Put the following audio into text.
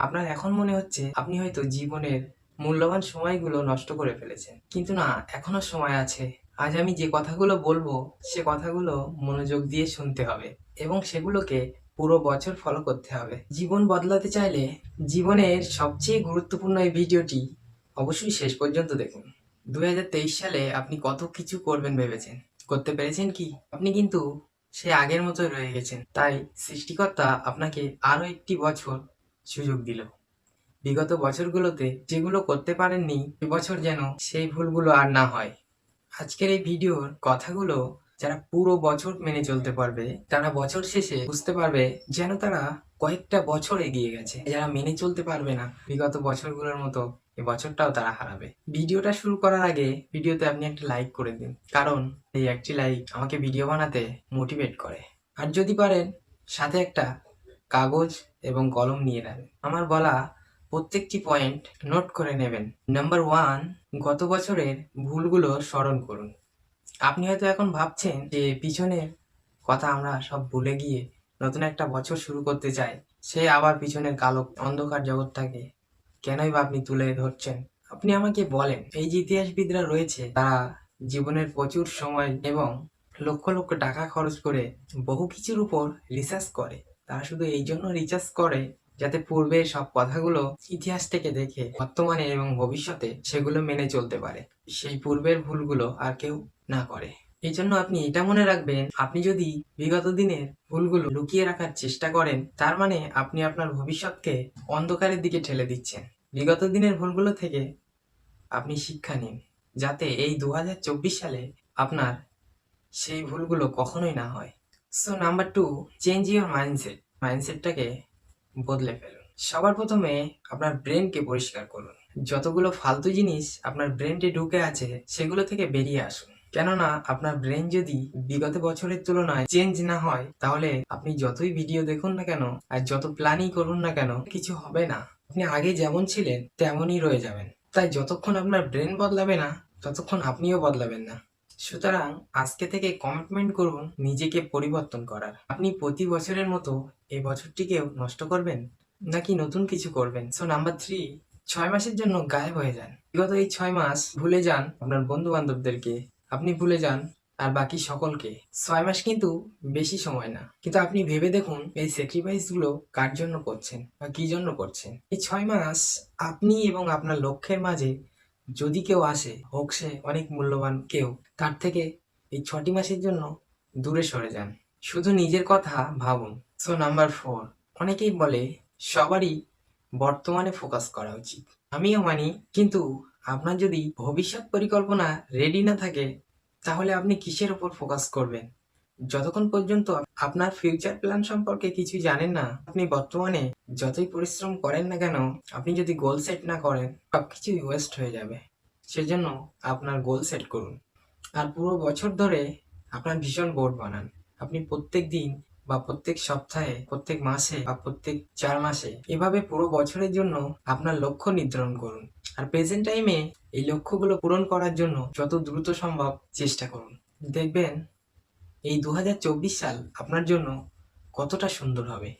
আপনার এখন মনে হচ্ছে আপনি হয়তো জীবনের মূল্যবান সময়গুলো নষ্ট করে ফেলেছেন। কিন্তু না, এখনও সময় আছে। আজ আমি যে কথাগুলো বলব, সে কথাগুলো মনোযোগ দিয়ে শুনতে হবে এবং সেগুলোকে পুরো বছর ফলো করতে হবে। জীবন বদলাতে চাইলে জীবনের সবচেয়ে গুরুত্বপূর্ণ এই ভিডিওটি অবশ্যই শেষ পর্যন্ত দেখুন। দু হাজার তেইশ সালে আপনি কত কিছু করবেন ভেবেছেন? করতে পেরেছেন কি? আপনি কিন্তু সে আগের মতোই রয়ে গেছেন। তাই সৃষ্টিকর্তা আপনাকে আরও একটি বছর সুযোগ দিল। বিগত বছরগুলোতে যেগুলো করতে পারেননি, এবছর যেন সেই ভুলগুলো আর না হয়। আজকের এই ভিডিওর কথাগুলো যারা পুরো বছর মেনে চলতে পারবে, তারা বছর শেষে বুঝতে পারবে যেন তারা কয়েকটা বছর এগিয়ে গেছে। যারা মেনে চলতে পারবে না, বিগত বছরগুলোর মতো এই বছরটাও তারা হারাবে। ভিডিওটা শুরু করার আগে ভিডিওতে আপনি একটা লাইক করে দিন, কারণ এই একটি লাইক আমাকে ভিডিও বানাতে মোটিভেট করে। আর যদি পারেন, সাথে একটা কাগজ এবং কলম নিয়ে নেবেন আমার বলা প্রত্যেকটি পয়েন্ট নোট করে নেবেন। নাম্বার ওয়ান গত বছরের ভুলগুলো স্মরণ করুন। আপনি হয়তো এখন ভাবছেন যে পিছনের কথা আমরা সব ভুলে গিয়ে নতুন একটা বছর শুরু করতে চাই। সে আবার পিছনের কালো অন্ধকার জগৎটাকে কেনই বা আপনি তুলে ধরছেন? আপনি আমাকে বলেন, এই যে ইতিহাসবিদরা রয়েছে, তারা জীবনের প্রচুর সময় এবং লক্ষ লক্ষ টাকা খরচ করে বহু কিছুর উপর রিসার্চ করে। তারা শুধু এই জন্য রিচার্জ করে যাতে পূর্বের সব কথাগুলো ইতিহাস থেকে দেখে, বর্তমানে এবং ভবিষ্যতে সেগুলো মেনে চলতে পারে। সেই পূর্বের ভুলগুলো আর কেউ না করে। এই জন্য আপনি এটা মনে রাখবেন, আপনি যদি বিগত দিনের ভুলগুলো লুকিয়ে রাখার চেষ্টা করেন, তার মানে আপনি আপনার ভবিষ্যৎকে অন্ধকারের দিকে ঠেলে দিচ্ছেন। বিগত দিনের ভুলগুলো থেকে আপনি শিক্ষা নিন, যাতে এই দু হাজার চব্বিশ সালে আপনার সেই ভুলগুলো কখনোই না হয়। So number two change your mindset মাইন্ডসেটটাকে বদলে ফেলুন। সবার প্রথমে আপনার ব্রেনকে পরিষ্কার করুন। যতগুলো ফালতু জিনিস আপনার ব্রেনটে ঢুকে আছে, সেগুলো থেকে বেরিয়ে আসুন। কেননা, আপনার ব্রেন যদি বিগত বছরের তুলনায় চেঞ্জ না হয়, তাহলে আপনি যতই ভিডিও দেখুন না কেন, আর যত প্ল্যানই করুন না কেন, কিছু হবে না। আপনি আগে যেমন ছিলেন, তেমনই রয়ে যাবেন। তাই যতক্ষণ আপনার ব্রেন বদলাবে না, ততক্ষণ আপনিও বদলাবেন না। সুতরাং আজকে থেকে কমিটমেন্ট করুন নিজেকে পরিবর্তন করার। আপনি প্রতি বছরের মতো এই বছরটিকেও নষ্ট করবেন নাকি নতুন কিছু করবেন? সো নাম্বার থ্রি ছয় মাসের জন্য গায়েব হয়ে যান। বিগত এই ছয় মাস ভুলে যান আপনার বন্ধু বান্ধবদেরকে আপনি ভুলে যান আর বাকি সকলকে। ছয় মাস কিন্তু বেশি সময় না। কিন্তু আপনি ভেবে দেখুন এই স্যাক্রিফাইসগুলো কার জন্য করছেন বা কি জন্য করছেন? এই ছয় মাস আপনি এবং আপনার লক্ষ্যের মাঝে যদি কেউ আসে, হোক সে অনেক মূল্যবান কেউ, তার থেকে এই ছটি মাসের জন্য দূরে সরে যান। শুধু নিজের কথা ভাবুন। সো নাম্বার ফোর অনেকেই বলে সবারই বর্তমানে ফোকাস করা উচিত। আমিও মানি, কিন্তু আপনার যদি ভবিষ্যৎ পরিকল্পনা রেডি না থাকে, তাহলে আপনি কিসের উপর ফোকাস করবেন? যতক্ষণ পর্যন্ত আপনার ফিউচার প্ল্যান সম্পর্কে কিছু জানেন না, আপনি বর্তমানে যতই পরিশ্রম করেন না কেন, আপনি যদি গোল সেট না করেন, সবকিছুই ওয়েস্ট হয়ে যাবে। সেজন্য আপনার গোল সেট করুন। আর পুরো বছর ধরে আপনার ভীষণ বোর্ড বানান। আপনি প্রত্যেক দিন বা প্রত্যেক সপ্তাহে, প্রত্যেক মাসে বা প্রত্যেক চার মাসে এভাবে পুরো বছরের জন্য আপনার লক্ষ্য নির্ধারণ করুন। আর প্রেজেন্ট টাইমে এই লক্ষ্যগুলো পূরণ করার জন্য যত দ্রুত সম্ভব চেষ্টা করুন। দেখবেন এই দু হাজার চব্বিশ সাল আপনার জন্য কতটা সুন্দর হবে?